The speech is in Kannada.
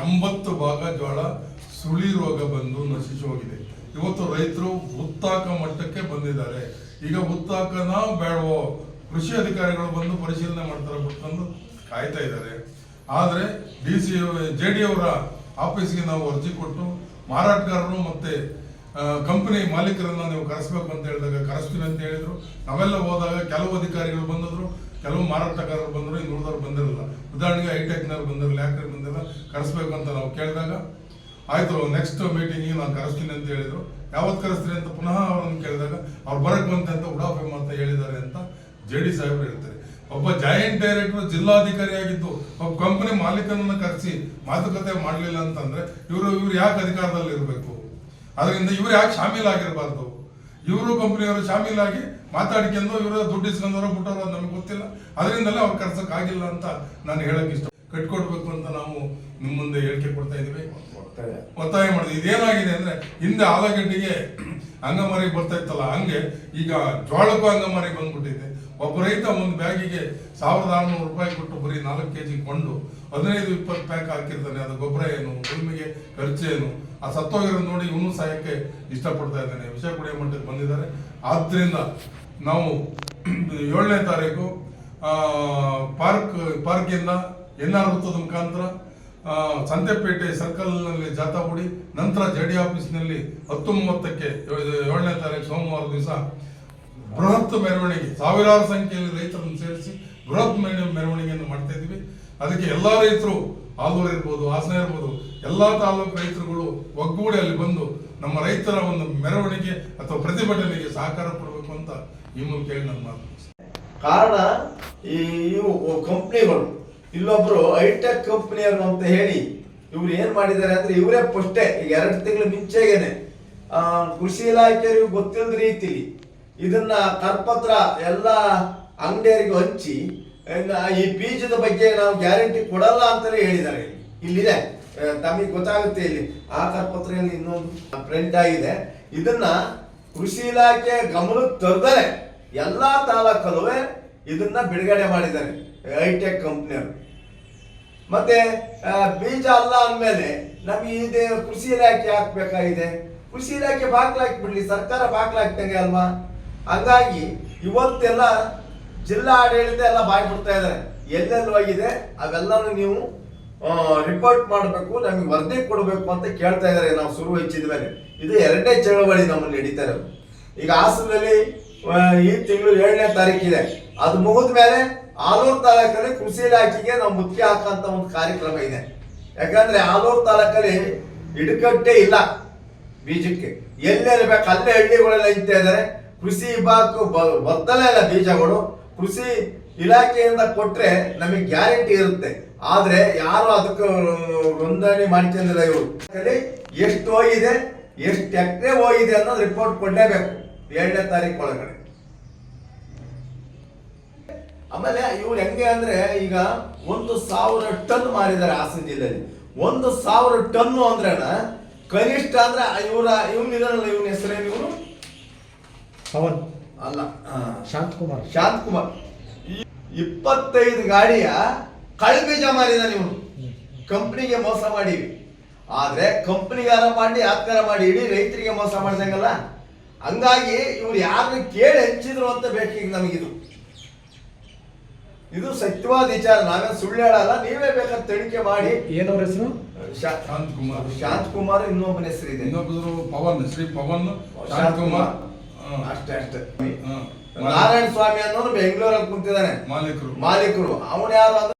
ಎಂಬತ್ತು ಭಾಗ ಜೋಳ ಸುಳಿ ರೋಗ ಬಂದು ನಶಿಸಿ ಹೋಗಿದೆ. ಇವತ್ತು ರೈತರು ಉತ್ತಾಕ ಮಟ್ಟಕ್ಕೆ ಬಂದಿದ್ದಾರೆ. ಈಗ ಉತ್ತಾಕನ ಬೇಡವೋ? ಕೃಷಿ ಅಧಿಕಾರಿಗಳು ಬಂದು ಪರಿಶೀಲನೆ ಮಾಡ್ತಾರೆ ಬಿಟ್ಕೊಂಡು ಕಾಯ್ತಾ ಇದ್ದಾರೆ. ಆದರೆ ಡಿ ಸಿ ಜೆ ಡಿ ಅವರ ಆಫೀಸ್ಗೆ ನಾವು ಅರ್ಜಿ ಕೊಟ್ಟು ಮಾರಾಟಗಾರರು ಮತ್ತೆ ಕಂಪನಿ ಮಾಲೀಕರನ್ನ ನೀವು ಕರೆಸ್ಬೇಕು ಅಂತ ಹೇಳಿದಾಗ ಕರೆಸ್ತೀವಿ ಅಂತ ಹೇಳಿದ್ರು. ನಾವೆಲ್ಲ ಹೋದಾಗ ಕೆಲವು ಅಧಿಕಾರಿಗಳು ಬಂದಿದ್ರು. ಕೆಲವು ಮಾರಾಟಗಾರರು ಬಂದರು, ಇನ್ನು ಉಳಿದವರು ಬಂದಿರಲಿಲ್ಲ ಉದಾಹರಣೆಗೆ ಐಟೆಕ್ನವ್ರು ಬಂದಿರಲ್ಲ ಯಾಕೆ ಬಂದಿರಲ್ಲ ಕರೆಸ್ಬೇಕು ಅಂತ ನಾವು ಕೇಳಿದಾಗ, ಆಯ್ತು ನೆಕ್ಸ್ಟ್ ಮೀಟಿಂಗಿಗೆ ನಾನು ಕರೆಸ್ತೀನಿ ಅಂತ ಹೇಳಿದ್ರು. ಯಾವತ್ತು ಕರೆಸ್ತೀನಿ ಅಂತ ಪುನಃ ಅವ್ರನ್ನ ಕೇಳಿದಾಗ, ಅವ್ರು ಬರಕ್ ಬಂತೆ ಅಂತ ಉಡಾಫೆ ಅಂತ ಹೇಳಿದ್ದಾರೆ ಅಂತ ಜೆ ಡಿ ಸಾಹೇಬರು ಹೇಳ್ತಾರೆ. ಒಬ್ಬ ಜಾಯಿಂಟ್ ಡೈರೆಕ್ಟರ್ ಜಿಲ್ಲಾಧಿಕಾರಿಯಾಗಿದ್ದು ಒಬ್ಬ ಕಂಪನಿ ಮಾಲೀಕನನ್ನ ಕರೆಸಿ ಮಾತುಕತೆ ಮಾಡಲಿಲ್ಲ ಅಂತಂದ್ರೆ, ಇವರು, ಇವ್ರು ಯಾಕೆ ಅಧಿಕಾರದಲ್ಲಿ ಇರಬೇಕು ಅದರಿಂದ ಇವ್ರು ಯಾಕೆ ಶಾಮೀಲಾಗಿರಬಾರ್ದು ಇವರು ಕಂಪ್ನಿಯವರು ಶಾಮೀಲಾಗಿ ಮಾತಾಡ್ಕೊಂಡು ಇವರು ದುಡ್ಡು ಇಸ್ಕೊಂಡವ್ರು ಬಿಟ್ಟವ್ರು ನಮ್ಗೆ ಗೊತ್ತಿಲ್ಲ. ಅದರಿಂದಲೇ ಅವ್ರು ಕರ್ಸೋಕ್ಕಾಗಿಲ್ಲ ಅಂತ ನಾನು ಹೇಳಕ್ ಇಷ್ಟ ಕಟ್ಕೊಡ್ಬೇಕು ಅಂತ ನಾವು ನಿಮ್ಮ ಮುಂದೆ ಹೇಳಿಕೆ ಕೊಡ್ತಾ ಇದ್ದೀವಿ ಒತ್ತಾಯ ಮಾಡಿದ್ವಿ. ಇದೇನಾಗಿದೆ ಅಂದ್ರೆ, ಹಿಂದೆ ಆಲೂಗಡ್ಡೆಗೆ ಅಂಗಮಾರಿ ಬರ್ತಾ ಇತ್ತಲ್ಲ, ಹಂಗೆ ಈಗ ಜೋಳಕ್ಕೂ ಅಂಗಮಾರಿ ಬಂದ್ಬಿಟ್ಟಿದೆ. ಒಬ್ಬ ರೈತ ಒಂದು ಬ್ಯಾಗಿಗೆ ಸಾವಿರದ ಆರುನೂರು ರೂಪಾಯಿ ಕೊಟ್ಟು ಬರೀ ನಾಲ್ಕು ಕೆಜಿ ಕೊಂಡು, ಹದಿನೈದು, ಇಪ್ಪತ್ತು ಪ್ಯಾಕ್ ಹಾಕಿರ್ತಾನೆ. ಅದು ಗೊಬ್ಬರ ಏನು, ಉಳುಮೆಗೆ ಖರ್ಚೇನು ಆ ಸತ್ತೋಗಿರೋದು ನೋಡಿ ಇವನು ಸಹಾಯಕ್ಕೆ ಇಷ್ಟಪಡ್ತಾ ಇದ್ದಾನೆ. ವಿಷ ಕುಡಿಯೋ ಮಟ್ಟಕ್ಕೆ ಬಂದಿದ್ದಾರೆ. ಆದ್ದರಿಂದ ನಾವು ಏಳನೇ ತಾರೀಕು ಪಾರ್ಕ್, ಪಾರ್ಕಿಂದ ಎನ್ ಆರ್ ವೃತ್ತದ ಮುಖಾಂತರ ಸಂತೆಪೇಟೆ ಸರ್ಕಲ್ನಲ್ಲಿ ಜಾಥಾ ಹೂಡಿ, ನಂತರ ಜೆ ಡಿ ಆಫೀಸ್ನಲ್ಲಿ ಹತ್ತು ಮೂವತ್ತಕ್ಕೆ ಏಳನೇ ತಾರೀಕು ಸೋಮವಾರ ದಿವಸ ಬೃಹತ್ ಮೆರವಣಿಗೆ, ಸಾವಿರಾರು ಸಂಖ್ಯೆಯಲ್ಲಿ ರೈತರನ್ನು ಸೇರಿಸಿ ಬೃಹತ್ ಮೆರ- ಮೆರವಣಿಗೆಯನ್ನು ಮಾಡ್ತಾ ಇದ್ದೀವಿ. ಅದಕ್ಕೆ ಎಲ್ಲಾ ರೈತರು ಆಲೂರು ಇರ್ಬೋದು, ಹಾಸನ ಇರ್ಬೋದು, ಎಲ್ಲಾ ತಾಲೂಕು ರೈತರುಗಳು ಒಗ್ಗೂಡಿ ಅಲ್ಲಿ ಬಂದು ನಮ್ಮ ರೈತರ ಒಂದು ಮೆರವಣಿಗೆ ಅಥವಾ ಪ್ರತಿಭಟನೆಗೆ ಸಹಕಾರ ಕೊಡಬೇಕು ಅಂತ ಈ ಮೂಲಕ ಹೇಳಿ ನನ್ನ ಮಾತು ಕಾರಣ ಈ ಇವು ಕಂಪ್ನಿಗಳು ಇಲ್ಲೊಬ್ರು ಹೈಟೆಕ್ ಕಂಪ್ನಿಯವರು ಅಂತ ಹೇಳಿ ಇವ್ರು ಏನ್ ಮಾಡಿದ್ದಾರೆ ಅಂದ್ರೆ ಇವರೇ ಪಸ್ಟೇ ಈಗ ಎರಡು ತಿಂಗಳು ಮುಂಚೆಗೇನೆ. ಆ, ಕೃಷಿ ಇಲಾಖೆಯವ್ರಿಗೆ ಗೊತ್ತಿಲ್ಲದ ರೀತಿಲಿ ಇದನ್ನ ಕರ್ಪತ್ರ ಎಲ್ಲ ಅಂಗಡಿಯರಿಗೂ ಹಂಚಿ ಈ ಬೀಜದ ಬಗ್ಗೆ ನಾವು ಗ್ಯಾರಂಟಿ ಕೊಡಲ್ಲ ಅಂತಲೇ ಹೇಳಿದ್ದಾರೆ. ಇಲ್ಲಿದೆ. ತಮಗೆ ಗೊತ್ತಾಗುತ್ತೆ ಇಲ್ಲಿ ಆಧಾರ್ ಪತ್ರದಲ್ಲಿ ಇನ್ನೊಂದು ಪ್ರಿಂಟ್ ಆಗಿದೆ. ಇದನ್ನ ಕೃಷಿ ಇಲಾಖೆ ಗಮನಕ್ಕೆ ತರದೇ ಎಲ್ಲಾ ತಾಲೂಕಲ್ಲೂ ಇದನ್ನ ಬಿಡುಗಡೆ ಮಾಡಿದ್ದಾರೆ, ಹೈಟೆಕ್ ಕಂಪ್ನಿಯವರು. ಮತ್ತೆ ಬೀಜ ಅಲ್ಲ ಅಂದಮೇಲೆ ನಮಗೆ ಇದೆ ಕೃಷಿ ಇಲಾಖೆ ಹಾಕ್ಬೇಕಾಗಿದೆ. ಕೃಷಿ ಇಲಾಖೆ ಬಾಗ್ಲಾಕಿ ಬಿಡ್ಲಿ, ಸರ್ಕಾರ ಬಾಗ್ಲಾಕ್ತಂಗೆ ಅಲ್ವಾ? ಹಂಗಾಗಿ ಇವತ್ತೆಲ್ಲ ಜಿಲ್ಲಾ ಆಡಳಿತ ಎಲ್ಲ ಬಾಯ್ ಬಿಡ್ತಾ ಇದ್ದಾರೆ. ಎಲ್ಲೆಲ್ಲಿ ಹೋಗಿದೆ ಅವೆಲ್ಲನೂ ನೀವು ರಿಪೋರ್ಟ್ ಮಾಡಬೇಕು, ನಮಗೆ ವರದಿ ಕೊಡಬೇಕು ಅಂತ ಕೇಳ್ತಾ ಇದ್ದಾರೆ ನಾವು ಶುರು ಹೆಚ್ಚಿದ ಮೇಲೆ. ಇದು ಎರಡನೇ ಚಳವಳಿ ನಮ್ಮಲ್ಲಿ ನಡೀತಾ ಇರೋದು. ಈಗ ಹಾಸನದಲ್ಲಿ ಈ ತಿಂಗಳು ಏಳನೇ ತಾರೀಕಿದೆ ಅದು ಮುಗಿದ ಮೇಲೆ ಆಲೂರು ತಾಲೂಕಲ್ಲಿ ಕೃಷಿ ಇಲಾಖೆಗೆ ನಾವು ಮುಖ್ಯ ಹಾಕಂತ ಒಂದು ಕಾರ್ಯಕ್ರಮ ಇದೆ. ಯಾಕಂದ್ರೆ ಆಲೂರು ತಾಲೂಕಲ್ಲಿ ಇಡಕಟ್ಟೆ ಇಲ್ಲ ಬೀಜಕ್ಕೆ. ಎಲ್ಲಿರ್ಬೇಕು ಅಲ್ಲೇ ಹಳ್ಳಿಗಳೆಲ್ಲ ಇದ್ದಾರೆ ಕೃಷಿ ವಿಭಾಗಕ್ಕೂ ಬರ್ತಲೇ ಇಲ್ಲ ಬೀಜಗಳು. ಕೃಷಿ ಇಲಾಖೆಯಿಂದ ಕೊಟ್ರೆ ನಮಗೆ ಗ್ಯಾರಂಟಿ ಇರುತ್ತೆ. ಆದ್ರೆ ಯಾರು ಅದಕ್ಕೆ ನೋಂದಣಿ ಮಾಡ್ಕೊಂಡಿಲ್ಲ ಇವರು? ಎಷ್ಟು ಹೋಗಿದೆ ಎಷ್ಟು ಎಕರೆ ಹೋಗಿದೆ ಅನ್ನೋದು ರಿಪೋರ್ಟ್ ಕೊಡಲೇಬೇಕು ಎರಡನೇ ತಾರೀಕು ಒಳಗಡೆ. ಆಮೇಲೆ ಇವ್ರು ಹೆಂಗೆ ಅಂದ್ರೆ ಈಗ ಒಂದು ಸಾವಿರ ಟನ್ ಮಾರಿದ್ದಾರೆ ಹಾಸನ ಜಿಲ್ಲೆಯಲ್ಲಿ. ಒಂದು ಸಾವಿರ ಟನ್ನು ಅಂದ್ರಣ ಕನಿಷ್ಠ ಅಂದ್ರೆ ಇವರ ಇವ್ನ ಇದನ್ನಲ್ಲ ಇವನ ಹೆಸರೇನು ಇವನು ಪವನ್. ಅಲ್ಲ ಶಾಂತ್ ಶಾಂತಕುಮಾರ್. ಶಾಂತ್ ಕುಮಾರ್ ಇಪ್ಪತ್ತೈದು ಗಾಡಿಯ ಕಳ್ಬೀಜ ಮಾಡಿದ ನೀವು ಕಂಪ್ನಿಗೆ ಮೋಸ ಮಾಡಿವಿ ಆದ್ರೆ ಕಂಪ್ನಿಗಾರ ಮಾಡಿ ಆತ್ಕಾರ ಮಾಡಿ ಇಡೀ ರೈತರಿಗೆ ಮೋಸ ಮಾಡ್ದಂಗಲ್ಲ? ಹಂಗಾಗಿ ಇವ್ರು ಯಾರನ್ನ ಕೇಳಿ ಹಂಚಿದ್ರು ಅಂತ ಬೇಕೀಗ ನಮಗಿದು. ಇದು ಸತ್ಯವಾದ ವಿಚಾರ. ನಾವೇನು ಸುಳ್ಳು ಹೇಳಲ್ಲ. ನೀವೇ ಬೇಕಾದ ತನಿಖೆ ಮಾಡಿ. ಏನವ್ರ ಹೆಸರು? ಶಾಂತ್ ಕುಮಾರ್ ಶಾಂತ್ ಕುಮಾರ್ ಇನ್ನೊಬ್ಬನ ಇದೆ ಇನ್ನೊಬ್ಬರು ಪವನ್ ಶ್ರೀ ಪವನ್ ಶಾಂತ್ ಕುಮಾರ್ ಅಷ್ಟೇ ಅಷ್ಟೇ. ನಾರಾಯಣ ಸ್ವಾಮಿ ಅನ್ನೋರು ಬೆಂಗಳೂರಲ್ಲಿ ಕುಂತಿದ್ದಾನೆ. ಮಾಲೀಕರು. ಮಾಲೀಕರು. ಅವನು ಯಾರು ಅಂದ್ರೆ